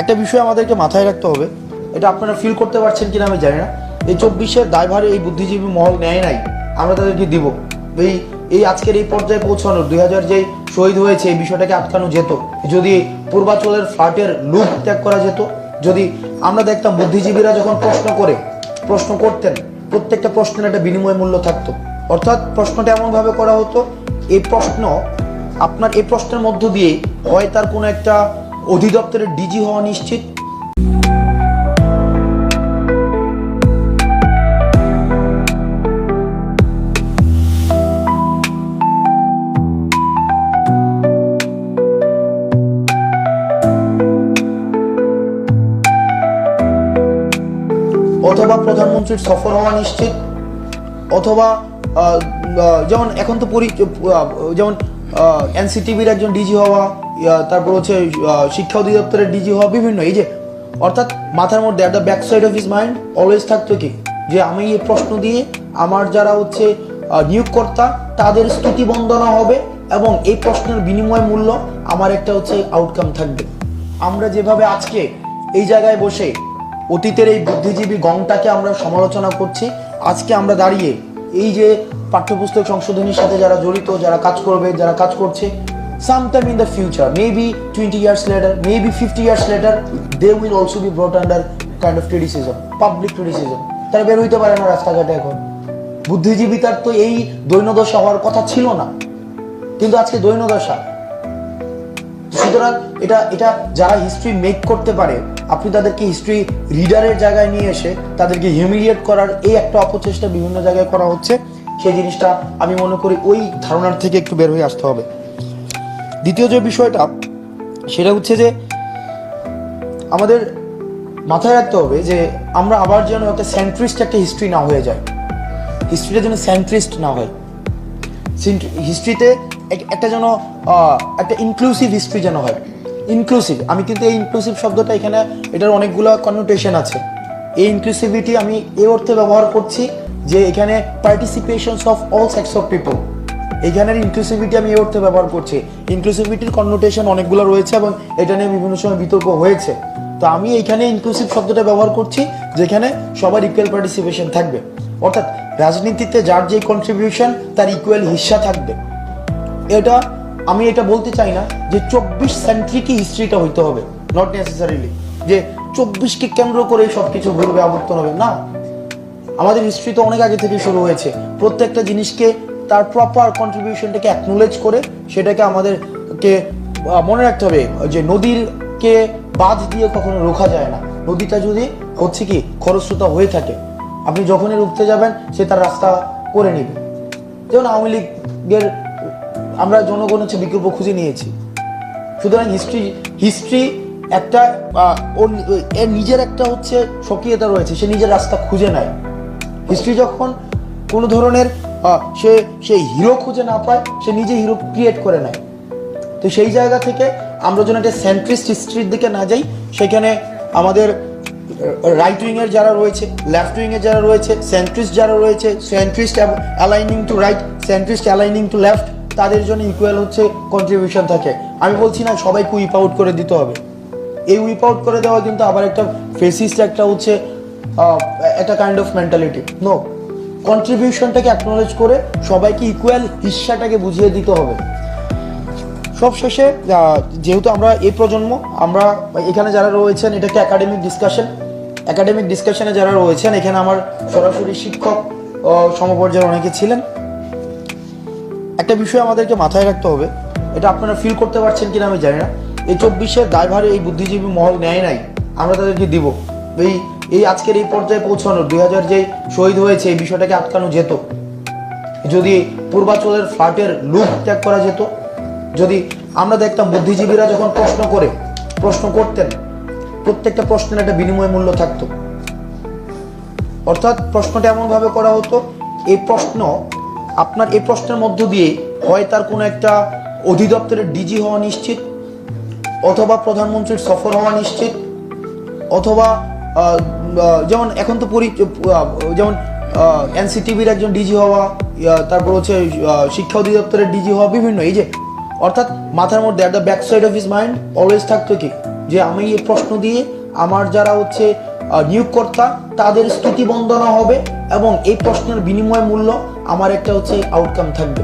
একটা বিষয় আমাদেরকে মাথায় রাখতে হবে, এটা আপনারা ফিল করতে পারছেন কিনা আমি জানি না। এই চব্বিশের দায়ভারে এই বুদ্ধিজীবী মহল নেয় নাই, আমরা তাদেরকে দিব। এই এই আজকের এই পর্যায়ে পৌঁছানোর, দুই হাজার যেই শহীদ হয়েছে, এই বিষয়টাকে আটকানো যেত। যদি পূর্বাচলের ফ্ল্যাটের লুপ ত্যাগ করা যেত, যদি আমরা দেখতাম বুদ্ধিজীবীরা যখন প্রশ্ন করে, প্রশ্ন করতেন, প্রত্যেকটা প্রশ্নের একটা বিনিময় মূল্য থাকতো। অর্থাৎ প্রশ্নটা এমনভাবে করা হতো, এই প্রশ্ন আপনার, এই প্রশ্নের মধ্য দিয়ে হয় তার কোনো একটা অধিদপ্তরের ডিজি হওয়া নিশ্চিত। অথবা প্রধানমন্ত্রীর সফর হওয়া নিশ্চিত। অথবা যেমন এখন তো পরি যেমন এনসিটিভির একজন ডিজি হওয়া তারপর হচ্ছে শিক্ষা অধিদপ্তরের ডিজি হওয়া বিভিন্ন, এই যে, অর্থাৎ মাথার মধ্যে একটা back side of his mind always থাকতো কি? যে আমি এই প্রশ্ন দিয়ে আমার যারা হচ্ছে নিয়োগকর্তা, তাদের স্তুতি বন্দনা হবে এবং এই প্রশ্নের বিনিময় মূল্য আমার একটা হচ্ছে আউটকাম থাকবে। আমরা যেভাবে আজকে এই জায়গায় বসে অতীতের এই বুদ্ধিজীবী গংটাকে আমরা সমালোচনা করছি, আজকে আমরা দাঁড়িয়ে এই যে পাঠ্যপুস্তক সংশোধনীর সাথে যারা জড়িত, যারা কাজ করবে, যারা কাজ করছে sometime in the future, maybe 20 years later, maybe 50 years later, they will also be brought under kind of criticism, public criticism. তারা বের হইতে পারে না রাস্তাঘাটে এখন। বুদ্ধিজীবী তার তো এই দৈন্যদশা হওয়ার কথা ছিল না। কিন্তু আজকে দৈন্যদশা। সুতরাং এটা এটা যারা হিস্ট্রি মেক করতে পারে, আপনি তাদেরকে হিস্ট্রি রিডারের জায়গায় নিয়ে এসে তাদেরকে হিউমিলিয়েট করার এই একটা অপচেষ্টা বিভিন্ন জায়গায় করা হচ্ছে, সেই জিনিসটা আমি মনে করি ওই ধারণার থেকে একটু বের হয়ে আসতে হবে। দ্বিতীয় যে বিষয়টা, সেটা হচ্ছে যে আমাদের মাথায় রাখতে হবে যে আমরা আবার যেন একটা সেন্ট্রিস্ট একটা হিস্ট্রি না হয়ে যায় হিস্ট্রিটা যেন সেন্ট্রিস্ট না হয়। হিস্ট্রিতে একটা যেন একটা ইনক্লুসিভ হিস্ট্রি যেন হয়। ইনক্লুসিভ আমি কিন্তু এই ইনক্লুসিভ শব্দটা এখানে, এটার অনেকগুলো কনোটেশন আছে। এই ইনক্লুসিভিটি আমি এই অর্থে ব্যবহার করছি যে এখানে participations of all sex of people এখানের ইনক্লুসিভিটি আমি এই অর্থে ব্যবহার করছি। ইনক্লুসিভিটির কনোটেশন অনেকগুলো রয়েছে এবং এটা নিয়ে বিভিন্ন সময় বিতর্ক হয়েছে। তো আমি এইখানে ইনক্লুসিভ শব্দটা ব্যবহার করছি, যেখানে সবার ইকুয়াল পার্টিসিপেশন থাকবে। অর্থাৎ রাজনীতিতে যার যে কন্ট্রিবিউশন তার ইকুয়াল হিস্সা থাকবে। এটা আমি এটা বলতে চাই না যে চব্বিশ সেন্ট্রিকই হিস্ট্রিটা হইতে হবে। নট নেসেসারিলি যে চব্বিশকে কেন্দ্র করে সব কিছু ঘুরবে, আবর্তন হবে। না। আমাদের হিস্ট্রি তো অনেক আগে থেকে শুরু হয়েছে। প্রত্যেকটা জিনিসকে তার প্রপার কন্ট্রিবিউশনটাকে অ্যাকনোলেজ করে সেটাকে আমাদেরকে মনে রাখতে হবে যে নদীরকে বাঁধ দিয়ে কখনো রোখা যায় না। নদীটা যদি হচ্ছে কি খরস্রোতা হয়ে থাকে, আপনি যখনই রুখতে যাবেন সে তার রাস্তা করে নেবে। যেমন আওয়ামী লীগের আমরা জনগণ হচ্ছে বিকল্প খুঁজে নিয়েছি। সুতরাং হিস্ট্রি হিস্ট্রি একটা এর নিজের একটা হচ্ছে স্বকীয়তা রয়েছে, সে নিজের রাস্তা খুঁজে নেয়। হিস্ট্রি যখন কোনো ধরনের সে সে হিরো খুঁজে না পায়, সে নিজে হিরো ক্রিয়েট করে নেয়। তো সেই জায়গা থেকে আমরা যেন একটা সেন্ট্রিস্ট হিস্ট্রির দিকে না যাই, সেখানে আমাদের রাইট উইংয়ের যারা রয়েছে লেফট উইংয়ের যারা রয়েছে সেন্ট্রিস্ট যারা রয়েছে centrist aligning to right centrist aligning to left তাদের জন্য ইকুয়াল হচ্ছে কন্ট্রিবিউশন থাকে। আমি বলছি না সবাইকে উইপ আউট করে দিতে হবে। এই উইপ আউট করে দেওয়া কিন্তু আবার একটা ফেসিস্ট একটা হচ্ছে একটা কাইন্ড অফ মেন্টালিটি নো কন্ট্রিবিউশনটাকে অ্যাকনোলেজ করে সবাইকে ইকুয়াল হিস্সাটাকে বুঝিয়ে দিতে হবে। সব শেষে যেহেতু আমরা এই প্রজন্ম, আমরা এখানে যারা রয়েছেন এটাকে একাডেমিক ডিসকাশন একাডেমিক ডিসকাশনে যারা রয়েছেন, এখানে আমার সরাসরি শিক্ষক সমপর্যায়ের অনেকে ছিলেন। একটা বিষয় আমাদেরকে মাথায় রাখতে হবে, এটা আপনারা ফিল করতে পারছেন কিনা আমি জানি না। এই চব্বিশের দায়ভারে এই বুদ্ধিজীবী মহল নেয় নাই, আমরা তাদেরকে দিব। এই এই আজকের এই পর্যায়ে পৌঁছানোর দুই হাজার যেই শহীদ হয়েছে, এই বিষয়টাকে আটকানো যেত। যদি পূর্বাচলের ফ্ল্যাটের লুপ ত্যাগ করা যেত, যদি আমরা দেখতাম বুদ্ধিজীবীরা যখন প্রশ্ন করে, প্রশ্ন করতেন, প্রত্যেকটা প্রশ্নের একটা বিনিময় মূল্য থাকতো। অর্থাৎ প্রশ্নটা এমনভাবে করা হতো, এই প্রশ্ন, আপনার এই প্রশ্নের মধ্য দিয়ে হয় তার কোনো একটা অধিদপ্তরের ডিজি হওয়া নিশ্চিত, অথবা প্রধানমন্ত্রীর সফর হওয়া নিশ্চিত, অথবা যেমন এখন তো পরি যেমন এনসিটিভির একজন ডিজি হওয়া তারপর হচ্ছে শিক্ষা অধিদপ্তরের ডিজি হওয়া, বিভিন্ন, এই যে, অর্থাৎ মাথার মধ্যে একটা back side of his mind always থাকতো কি? যে আমি এই প্রশ্ন দিয়ে আমার যারা হচ্ছে নিয়োগকর্তা, তাদের স্তুতি বন্দনা হবে এবং এই প্রশ্নের বিনিময় মূল্য আমার একটা হচ্ছে আউটকাম থাকবে।